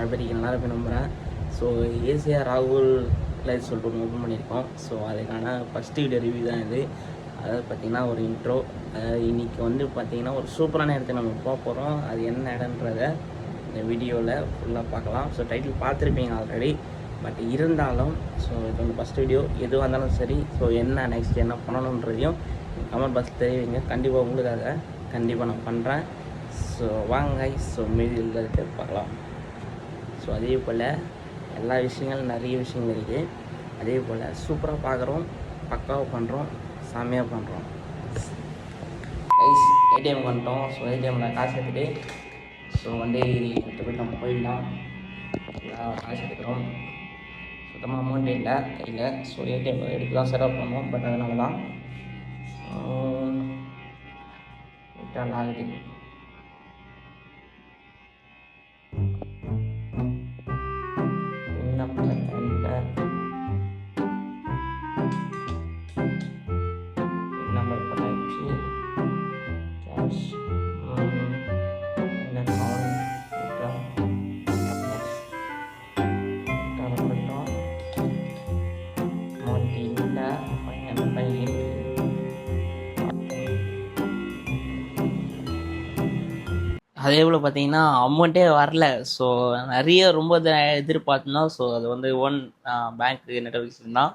நிறைய நல்லா இருப்பேன் நம்புகிறேன் ஸோ ஏசிஆர் ராகுல் லைஃப் சொல்லிட்டு ஒன்று ஓப்பன் பண்ணியிருக்கோம். ஸோ அதுக்கான ஃபஸ்ட்டு வீடியோ ரிவ்யூ தான் இது. அதாவது பார்த்திங்கன்னா ஒரு இன்ட்ரோ இன்றைக்கி வந்து பார்த்திங்கன்னா ஒரு சூப்பரான இடத்த நம்ம போக போகிறோம் அது என்ன இடன்றத இந்த வீடியோவில் ஃபுல்லாக பார்க்கலாம். ஸோ டைட்டில் பார்த்துருப்பீங்க ஆல்ரெடி பட் இருந்தாலும் ஸோ இது வந்து ஃபஸ்ட் வீடியோ எதுவாக இருந்தாலும் சரி ஸோ என்ன நெக்ஸ்ட் என்ன பண்ணணுன்றதையும் கமெண்ட் பாக்ஸ் தெரிவிங்க. கண்டிப்பாக உங்களுக்காக கண்டிப்பாக நான் பண்ணுறேன் ஸோ வாங்க ஸோ மீதி இருக்கிறது பார்க்கலாம். ஸோ அதே போல் எல்லா விஷயங்களும் நிறைய விஷயங்கள் இருக்குது அதே போல் சூப்பராக பார்க்குறோம் பக்காவாக பண்ணுறோம் செம்மையாக பண்ணுறோம் ஏடிஎம் பண்ணிட்டோம் ஸோ ஏடிஎம்மில் காசு எடுத்துகிட்டு ஸோ வந்து எடுத்து போய் நம்ம போயிடலாம். காசு எடுக்கிறோம். சுத்தமாக அமௌண்ட் இல்லை கையில். ஸோ ஏடிஎம் எடுத்து தான் செலவு பண்ணுவோம். பட் அதனால தான் ரிட்டர்ன் ஆகுது அதே போல் பார்த்தீங்கன்னா அமௌண்ட்டே வரல. ஸோ நிறைய ரொம்ப இத- எதிர்பார்த்தோம் ஸோ அது வந்து ஒன் பேங்க் நெட்ஒர்க்ஸ் தான்.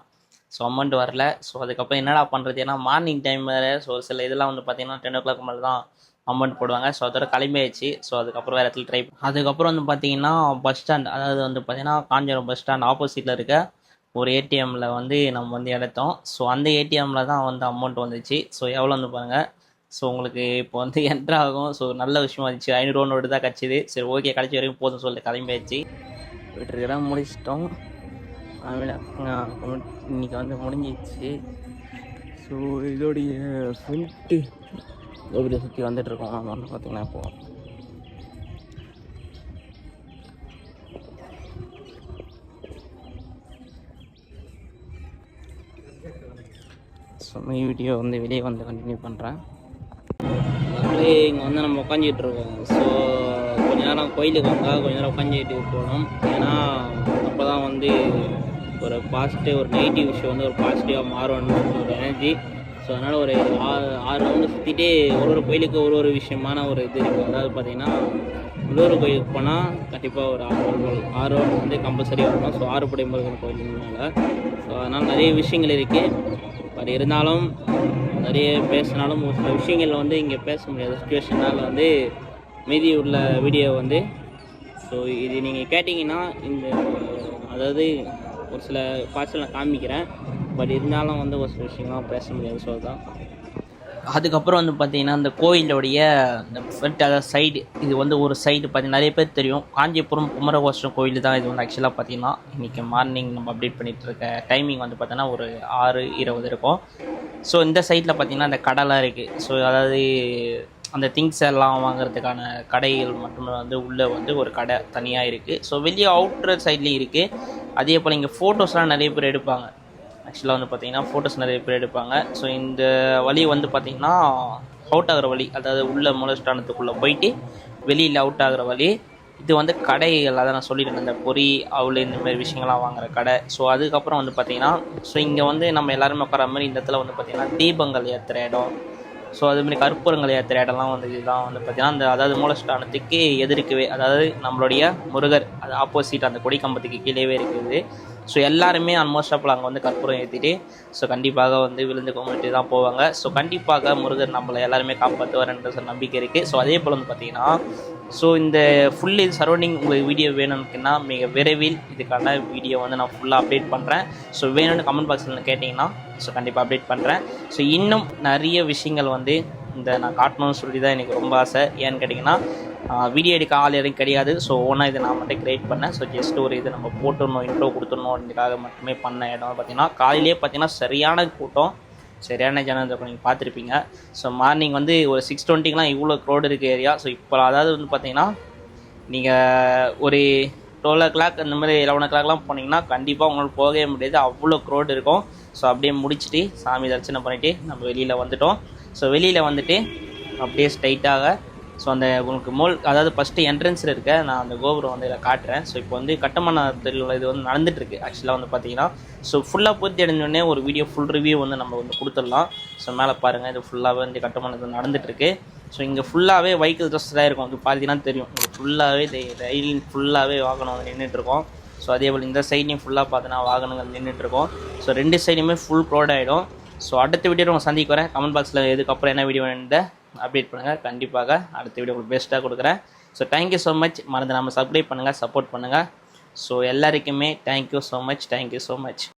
ஸோ அமௌண்ட் வரல. ஸோ அதுக்கப்புறம் என்னடா பண்ணுறது ஏன்னா மார்னிங் டைம் வேறு. ஸோ சில இதெல்லாம் வந்து பார்த்தீங்கன்னா டென் ஓ கிளாக் மேலே தான் அமௌண்ட் போடுவாங்க. ஸோ அதோட கிளம்பியாச்சு. ஸோ அதுக்கப்புறம் வேறு இடத்துல ட்ரை அதுக்கப்புறம் வந்து பார்த்தீங்கன்னா பஸ் ஸ்டாண்ட் அதாவது வந்து பார்த்தீங்கன்னா காஞ்சிபுரம் பஸ் ஸ்டாண்ட் ஆப்போசிட்டில் இருக்க ஒரு ஏடிஎம்மில் வந்து நம்ம வந்து எடுத்தோம். ஸோ அந்த ஏடிஎம்மில் தான் வந்து அமௌண்ட் வந்துச்சு. ஸோ எவ்வளோ வந்து பாருங்கள் ஸோ உங்களுக்கு இப்போ வந்து என்ட்ரு ஆகும். ஸோ நல்ல விஷயமா இருந்துச்சு. ஐநூறுவா நோட்டு தான் கிடச்சிது சரி ஓகே கடைசி வரைக்கும் போதும் சொல்லி. கிளம்பியாச்சு விட்டுருக்கிற முடிச்சிட்டோம். இன்னைக்கு வந்து முடிஞ்சிச்சு ஸோ இதோடைய ஃப்ரண்ட்டு எப்படி சுற்றி வந்துட்டுருக்கோம் நம்ம வந்து பார்த்தீங்கன்னா இப்போ. ஸோ வீடியோ வந்து வெளியே வந்து கண்டினியூ பண்ணுறேன் வந்து இங்கே வந்து நம்ம உட்காந்துக்கிட்டு இருக்கோம் ஸோ கொஞ்ச நேரம் கோயிலுக்கு வந்தால் கொஞ்ச நேரம் உட்காந்துக்கிட்டு போகணும். ஏன்னா அப்போ தான் வந்து ஒரு பாசிட்டிவ் ஒரு நெகட்டிவ் விஷயம் வந்து ஒரு பாசிட்டிவாக மாறும்னு ஒரு எனர்ஜி ஸோ அதனால் ஒரு ஆறு ஆறு ரவுண்டு சுற்றிட்டு ஒரு ஒரு கோயிலுக்கு ஒரு ஒரு விஷயமான ஒரு இது இருக்குது அதாவது பார்த்தீங்கன்னா உள்ளூர் கோயிலுக்கு போனால் கண்டிப்பாக ஒரு ஆறு ரவுண்டு ஆறு ரவுண்டு வந்து கம்பல்சரி வரணும். ஸோ ஆறுபடை முருகன் கோயிலுனால ஸோ அதனால் நிறைய விஷயங்கள் இருக்குது பட் இருந்தாலும் நிறைய பேசினாலும் ஒரு சில விஷயங்கள் வந்து இங்கே பேச முடியாத சுச்சுவேஷனால் வந்து மீதி உள்ள வீடியோ வந்து ஸோ இது நீங்கள் கேட்டிங்கன்னா இந்த அதாவது ஒரு சில பார்ட்ஸில் நான் காமிக்கிறேன். பட் இருந்தாலும் வந்து ஒரு சில விஷயங்கள்லாம் பேச முடியாது ஸோ தான் அதுக்கப்புறம் வந்து பார்த்தீங்கன்னா அந்த கோயிலுடைய இந்த ஃப்ரண்ட் அதாவது சைடு இது வந்து ஒரு சைடு பார்த்தீங்கன்னா நிறைய பேர் தெரியும். காஞ்சிபுரம் குமரகோஷ்டம் கோயில் தான் இது வந்து ஆக்சுவலாக பார்த்தீங்கன்னா இன்றைக்கி மார்னிங் நம்ம அப்டேட் பண்ணிகிட்டு இருக்க டைமிங் வந்து பார்த்தீங்கன்னா ஒரு ஆறு இருபது இருக்கும். ஸோ இந்த சைடில் பார்த்தீங்கன்னா அந்த கடைலாம் இருக்குது ஸோ அதாவது அந்த திங்ஸ் எல்லாம் வாங்குறதுக்கான கடைகள் மட்டுமே வந்து உள்ளே வந்து ஒரு கடை தனியாக இருக்குது ஸோ வெளியே அவுட்டர் சைட்லேயும் இருக்குது அதே போல் இங்கே ஃபோட்டோஸ்லாம் நிறைய பேர் எடுப்பாங்க. ஆக்சுவலாக வந்து பார்த்தீங்கன்னா ஃபோட்டோஸ் நிறைய பேர் எடுப்பாங்க. ஸோ இந்த வழி வந்து பார்த்தீங்கன்னா அவுட் ஆகிற வழி அதாவது உள்ள மூலஸ்தானத்துக்குள்ளே போயிட்டு வெளியில் அவுட் ஆகிற வழி இது வந்து கடைகள் அதை நான் சொல்லிட்டேன் இந்த பொறி அவுள் இந்த மாதிரி விஷயங்கள்லாம் வாங்குற கடை. ஸோ அதுக்கப்புறம் வந்து பார்த்தீங்கன்னா ஸோ இங்கே வந்து நம்ம எல்லாருமே உட்கார மாதிரி இந்த இடத்துல வந்து பார்த்தீங்கன்னா தீபங்கள் ஏற்றுற இடம் ஸோ அதுமாரி கற்பூரங்கள் ஏற்றுற இடம்லாம் வந்து இதுதான் வந்து பார்த்தீங்கன்னா அந்த அதாவது மூலஸ்தானத்துக்கு எதிர்க்கவே அதாவது நம்மளுடைய முருகர் அது ஆப்போசிட் அந்த கொடி கம்பத்துக்கு கீழேவே இருக்குது. ஸோ எல்லாருமே ஆல்மோஸ்ட் ஆஃப் அங்கே வந்து கற்பூரம் ஏற்றிட்டு ஸோ கண்டிப்பாக வந்து விழுந்து கும்பிட்டு தான் போவாங்க. ஸோ கண்டிப்பாக முருகர் நம்மளை எல்லாருமே காப்பாற்றுவார் என்ற ஒரு நம்பிக்கை இருக்குது ஸோ அதே போல் வந்து பார்த்தீங்கன்னா ஸோ இந்த ஃபுல் இது சரௌண்டிங் உங்களுக்கு வீடியோ வேணும்னுக்குன்னா மிக விரைவில் இதுக்கான வீடியோ வந்து நான் ஃபுல்லாக அப்டேட் பண்ணுறேன் ஸோ வேணும்னு கமெண்ட் பாக்ஸில் கேட்டிங்கன்னா ஸோ கண்டிப்பாக அப்டேட் பண்ணுறேன் ஸோ இன்னும் நிறைய விஷயங்கள் வந்து இந்த நான் காட்டணும்னு சொல்லி தான் எனக்கு ரொம்ப ஆசை. ஏன்னு கேட்டிங்கன்னா வீடியோ எடுக்க ஆள் எதுவும் கிடையாது. ஸோ ஓனாக இதை நான் மட்டும் கிரியேட் பண்ணேன். ஸோ ஜஸ்ட் ஒரு இது நம்ம போட்டுடணும் இன்ட்ரோ கொடுத்துடணும் இதுக்காக மட்டுமே பண்ண இடம் பார்த்தீங்கன்னா காலையிலேயே பார்த்தீங்கன்னா சரியான கூட்டம் சரியான ஜனம் இருக்கும் நீங்கள் பார்த்துருப்பீங்க. ஸோ மார்னிங் வந்து ஒரு சிக்ஸ் டுவெண்ட்டிக்கெலாம் இவ்வளோ க்ரௌட் இருக்குது ஏரியா ஸோ இப்போ அதாவது வந்து பார்த்திங்கன்னா நீங்கள் ஒரு டுவெல் ஓ கிளாக் அந்த மாதிரி லெவன் ஓ கிளாக்லாம் போனீங்கன்னா கண்டிப்பாக உங்களுக்கு போகவே முடியாது. அவ்வளோ க்ரோட் இருக்கும். ஸோ அப்படியே முடிச்சுட்டு சாமி தரிசனம் பண்ணிவிட்டு நம்ம வெளியில் வந்துட்டோம். ஸோ வெளியில் வந்துட்டு அப்படியே ஸ்ட்ரைட்டாக ஸோ அந்த உங்களுக்கு மோல் அதாவது ஃபஸ்ட்டு என்ட்ரன்ஸில் இருக்க நான் அந்த கோபுரம் வந்து இதில் காட்டுறேன். ஸோ இப்போ வந்து கட்டுமானத்தில் இது வந்து நடந்துட்டுருக்கு. ஆக்சுவலாக வந்து பார்த்தீங்கன்னா ஸோ ஃபுல்லாக பூர்த்தி அடைஞ்சோடனே ஒரு வீடியோ ஃபுல் ரிவ்யூ வந்து நம்ம வந்து கொடுத்துடலாம். ஸோ மேலே பாருங்கள் இது ஃபுல்லாகவே வந்து கட்டுமானத்தில் நடந்துட்டுருக்கு. ஸோ இங்கே ஃபுல்லாகவே வெஹிக்கிள் தான் இருக்கும். அது பார்த்தீங்கன்னா தெரியும். ஃபுல்லாகவே ரயில் ஃபுல்லாகவே வாகனம் வந்து நின்றுட்டுருக்கோம் ஸோ அதே போல் இந்த சைட்லையும் ஃபுல்லாக பார்த்தோன்னா வாகனங்கள் நின்றுட்டுருக்கோம் ஸோ ரெண்டு சைடுமே ஃபுல் ப்ரோட் ஆகிடும் ஸோ அடுத்த வீடியோ நான் சந்திக்க வரேன். கமெண்ட் பாக்ஸில் இதுக்கப்புறம் என்ன வீடியோ வேணுன்ற அப்டேட் பண்ணுங்கள் கண்டிப்பாக அடுத்த வீடியோ உங்களுக்கு பெஸ்ட்டாக கொடுக்குறேன். ஸோ தேங்க்யூ ஸோ மச் மறந்து நம்ம சப்ஸ்கிரைப் பண்ணுங்கள் சப்போர்ட் பண்ணுங்கள் ஸோ எல்லாருக்குமே thank you so much thank you so much